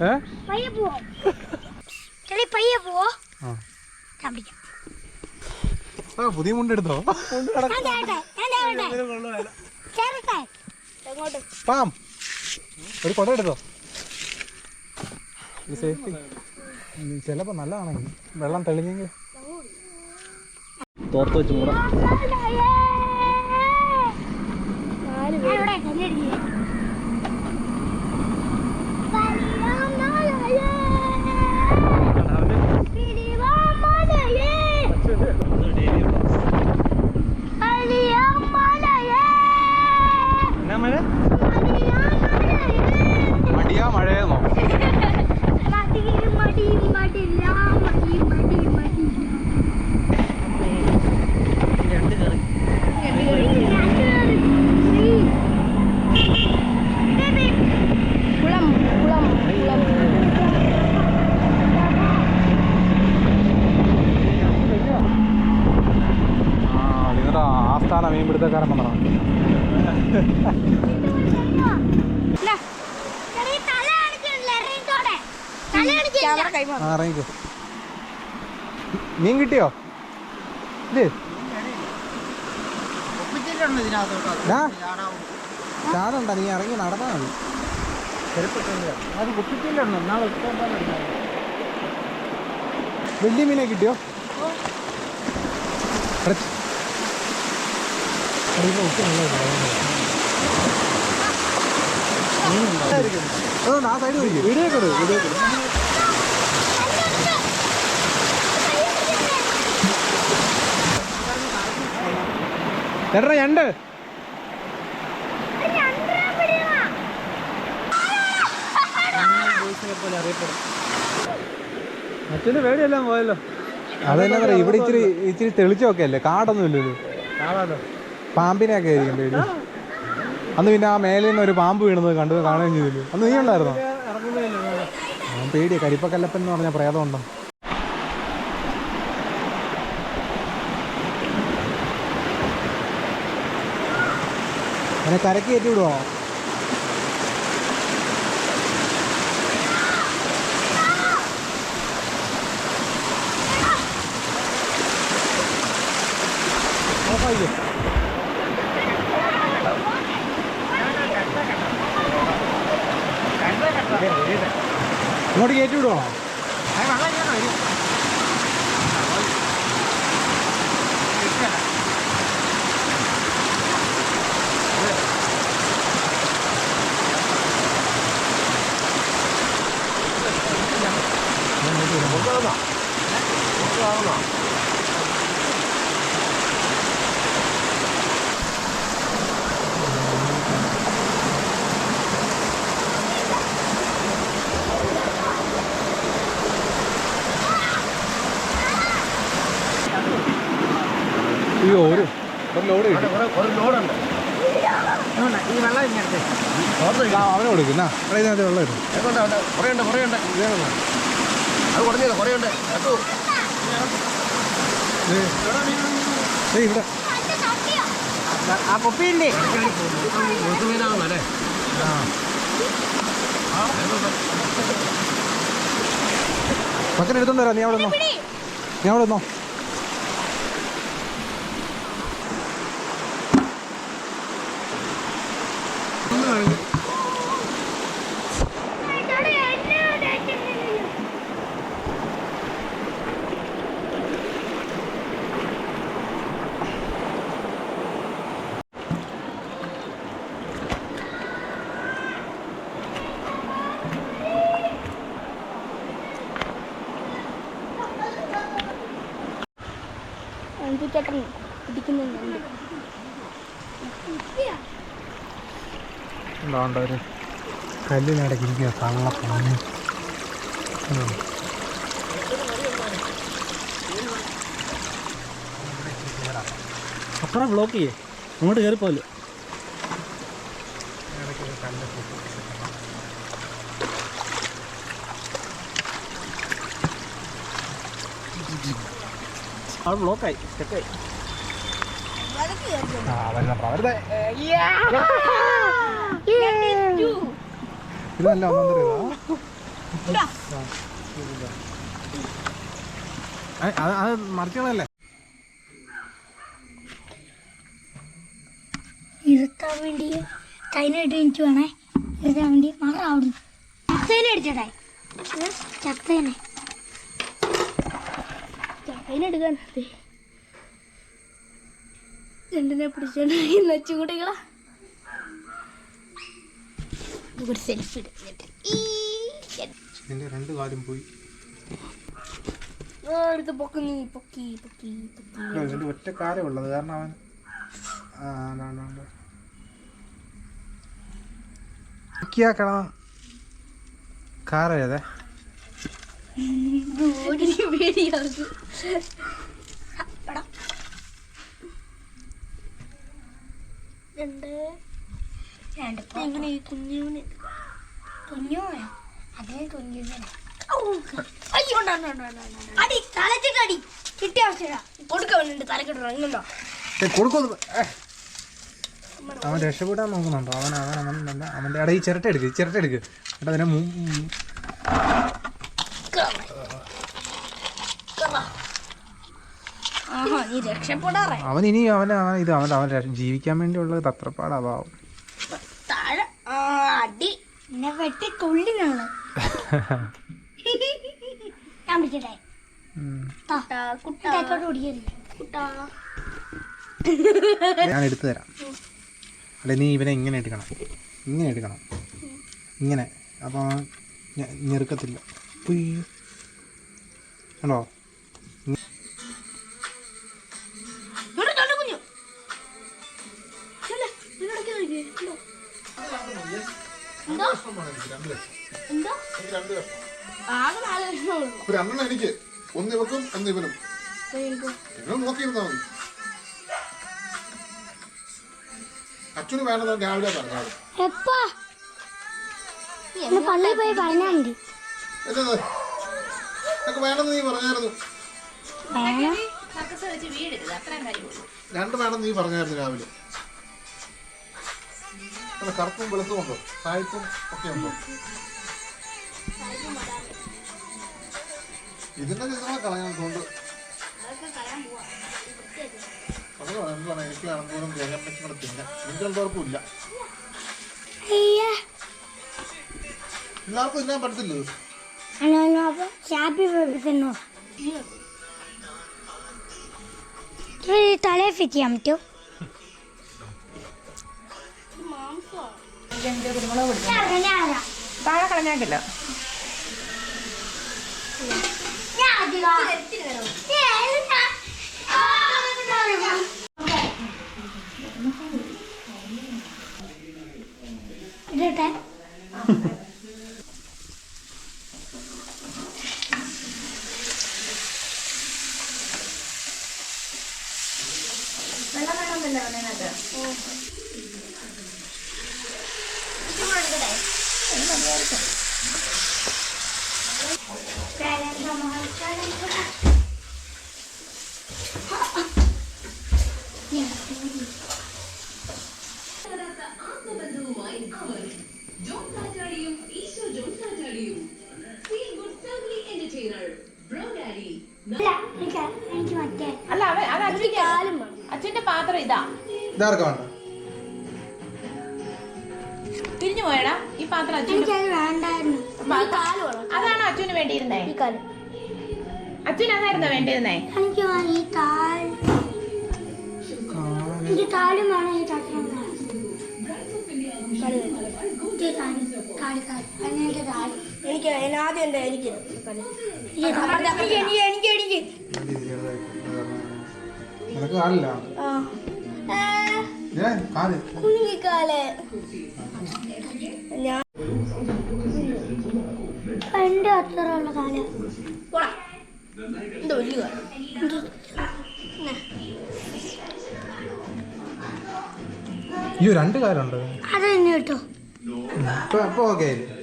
ഏ? പയ്യെ പോവോ ചെളി പയ്യെ പോവോ ആ. പുതിയ ചേരട്ടെ. എങ്ങോട്ട്? പാം. ഒരു കൊട എടുത്തോ? സേഫ്റ്റി. ചിലപ്പോൾ നല്ലതാണെങ്കിൽ വെള്ളം തെളിഞ്ഞെങ്കിൽ. തോർത്ത് വെച്ച് മൂടാം ഞാനിവിടെ കല്ലടിക്കുക എന്നാ മഴ മടിയാ മഴയെന്നോ മടി മടി മടില്ല മടി മടി മടി കുളം കുളം കുളം ആ നിങ്ങളുടെ ആസ്ഥാന മീൻപിടുത്തക്കാരൻ വന്നതാണ് മീൻ കിട്ടിയോ? ഇത്? ചാടുണ്ട നീ ഇറങ്ങി നടന്നാ മതി. അത് കുപ്പിച്ചില്ലുണ്ട് നാളെ വലിയ മീനെ കിട്ടിയോ? അതുകൊണ്ട് ആ സൈഡ് വീഡിയോ വീഡിയോ ഞണ്ട് അച്ഛന്റെ പേടിയെല്ലാം പോയല്ലോ. അതെന്നാ പറയാ ഇവിടെ ഇച്ചിരി ഇച്ചിരി തെളിച്ചൊക്കെ അല്ലേ? കാടൊന്നും ഇല്ലല്ലോ. കാണാലോ പാമ്പിനെയൊക്കെ ആയിരിക്കും പേടി. അന്ന് പിന്നെ ആ മേലിൽ നിന്ന് ഒരു പാമ്പ് വീണത് കണ്ടു കാണുകയും ചെയ്തില്ലേ? അന്ന് നീ ഉണ്ടായിരുന്നോ? പേടിയാ. കരിപ്പക്കല്ലപ്പൻ എന്ന് പറഞ്ഞ പ്രേതം ഉണ്ടോ? അതിനെ കരക്ക് കയറ്റി വിടുവോ? ഓഫായിക്കോ ഇങ്ങോട്ട് കയറ്റി വിടുവോ? അയ്യോ ഒരു ഒരു ലോഡ് കിട്ടി. ഒരു ലോഡുണ്ട് ഈ വെള്ളം ഇങ്ങനത്തെ ആ, അവനെ കൊടുക്കുന്ന അവിടെ ഇതിനകത്ത് വെള്ളം ഇടും. കുറേ ഉണ്ട്. കുറേ ഉണ്ട് അത് കുറഞ്ഞത് കുറേ ഉണ്ട് കേട്ടോ ഏയ് ഇവിടെ. ആ കുപ്പിയില്ലേ? മക്കനെ എടുത്തോണ്ട് വരാം. നീ അവിടെ നിന്നോ. നീ അവിടെ നിന്നോ. ചേട്ടൻ പിടിക്കുന്നുണ്ട് അപ്പുറം ബ്ലോക്ക് ചെയ്യേ. അങ്ങോട്ട് കയറിപ്പോല്ലോ അവിടെ ബ്ലോക്കായി ആ ഇതല്ല തരം അത് ഇരുത്താൻ വേണ്ടി ചൈനയിട്ട് എനിക്ക് വേണേ. ഇരുത്താൻ വേണ്ടി മാറാവുന്നു ചത്തേനെ അടിച്ചടേ ചത്തേനെ. എടുക്കാൻ രണ്ടിനെ പിടിച്ചോണ്ട് നച്ചുകൂടികളാ ഒരു സെൽഫി എടുത്തിട്ട് എന്റെ രണ്ട് കാലും പോയി. ഓ, എടുത്ത് പൊക്കി നീ പൊക്കി പൊക്കി പൊക്കി. എന്റെ ഒറ്റ കാലേ ഉള്ളത് കാരണം അവൻ കിടന്ന കാറേതേ എങ്ങനെ അതേ കുഞ്ഞിനെ അയ്യോ. അടി തലച്ചിട്ട് അടി. കിട്ടിയ തലക്കിട്ടോ കൊടുക്കൊന്നു അവൻ രക്ഷപ്പെടാൻ നോക്കുന്നുണ്ടോ? അവൻ അവൻ അവൻ അവന്റെ അവിടെ ഈ ചിരട്ട എടുക്ക് ഈ ചിരട്ട എടുക്ക്. എന്നിട്ട് അതിനെ അവൻ ഇനി അവൻ അവൻ ഇത് അവൻ അവൻ ജീവിക്കാൻ വേണ്ടിയുള്ള തത്രപ്പാട് അടി. എന്നെ വെട്ടി തുള്ളിനാണ് ഞാൻ പിടിക്കട്ടെ. കുട്ടാക്കോട്ട് ഓടിക്കരുത്. കുട്ടാ. ഞാൻ എടുത്തു തരാം. അല്ലെ നീ ഇവനെ ഇങ്ങനെ എടുക്കണം. ഇങ്ങനെ എടുക്കണം. ഇങ്ങനെ. അപ്പോൾ ഞെറുക്കത്തില്ല. ഞെരുക്കത്തില്ല എന്തോ? എന്തോ? ആകെ നാല് കഷ്ണമേ ഉള്ളൂ. രണ്ടെണ്ണം എനിക്ക് ഒന്ന് ഇവക്കും ഒന്ന് ഇവനും. ഇരിക്കൂ. നിങ്ങൾ നോക്കിയിരുന്നാ മതി. അച്ഛന് വേണ്ടത് രാവിലെ പറഞ്ഞാൽ എപ്പാ? ഇന്ന് പള്ളിയിൽ പോയി പറഞ്ഞാൽ മതി. എന്നത് നിനക്ക് വേണമെന്ന് നീ പറഞ്ഞായിരുന്നു. വേണം. രണ്ട് വേണം നീ പറഞ്ഞായിരുന്നു രാവിലെ. അല്ല കറുപ്പും വെളുത്തും ഉണ്ടോ. സായിപ്പും ഒക്കെ ഉണ്ടോ. ഇതിന്റെ ചിത്രങ്ങൾ കളയാൻ തോന്നുന്നു എനിക്ക് കൂടെ തിന്നാം എനിക്ക് എല്ലാവർക്കും തിന്നാൻ പറ്റത്തില്ല? ഷാപ്പി തിന്നോ? തലേ ഫിറ്റ് ചെയ്യാൻ പറ്റൂ താഴെ കളഞ്ഞാക്കില്ല. ഇതട്ടെ എനിക്ക് എനിക്ക് മറ്റേ അല്ല അവൻ അത് അച്ഛന്റെ കാലും വേണം അച്ഛന്റെ പാത്രം ഇതാ. ഇതാർക്കാ വേണ്ട തിരിഞ്ഞു പോയടാ. ഈ പാത്രം വേണം അതാണ് അച്ഛന് വേണ്ടിയിരുന്നേ? അച്ഛൻ അതായിരുന്നോ വേണ്ടിയിരുന്നേ? എനിക്ക് ആദ്യം എന്താ എനിക്ക് എനിക്ക് എനിക്ക്. നിനക്ക് കാലില്ല ആ. ആ, എന്റെ അത്രയുള്ള കാൽ. എന്തോ വലിയ കാൽ. അയ്യോ രണ്ട് കാലുണ്ട്. അത് തന്നെ കേട്ടോ ഇപ്പൊ ഓക്കെ ആയില്ലേ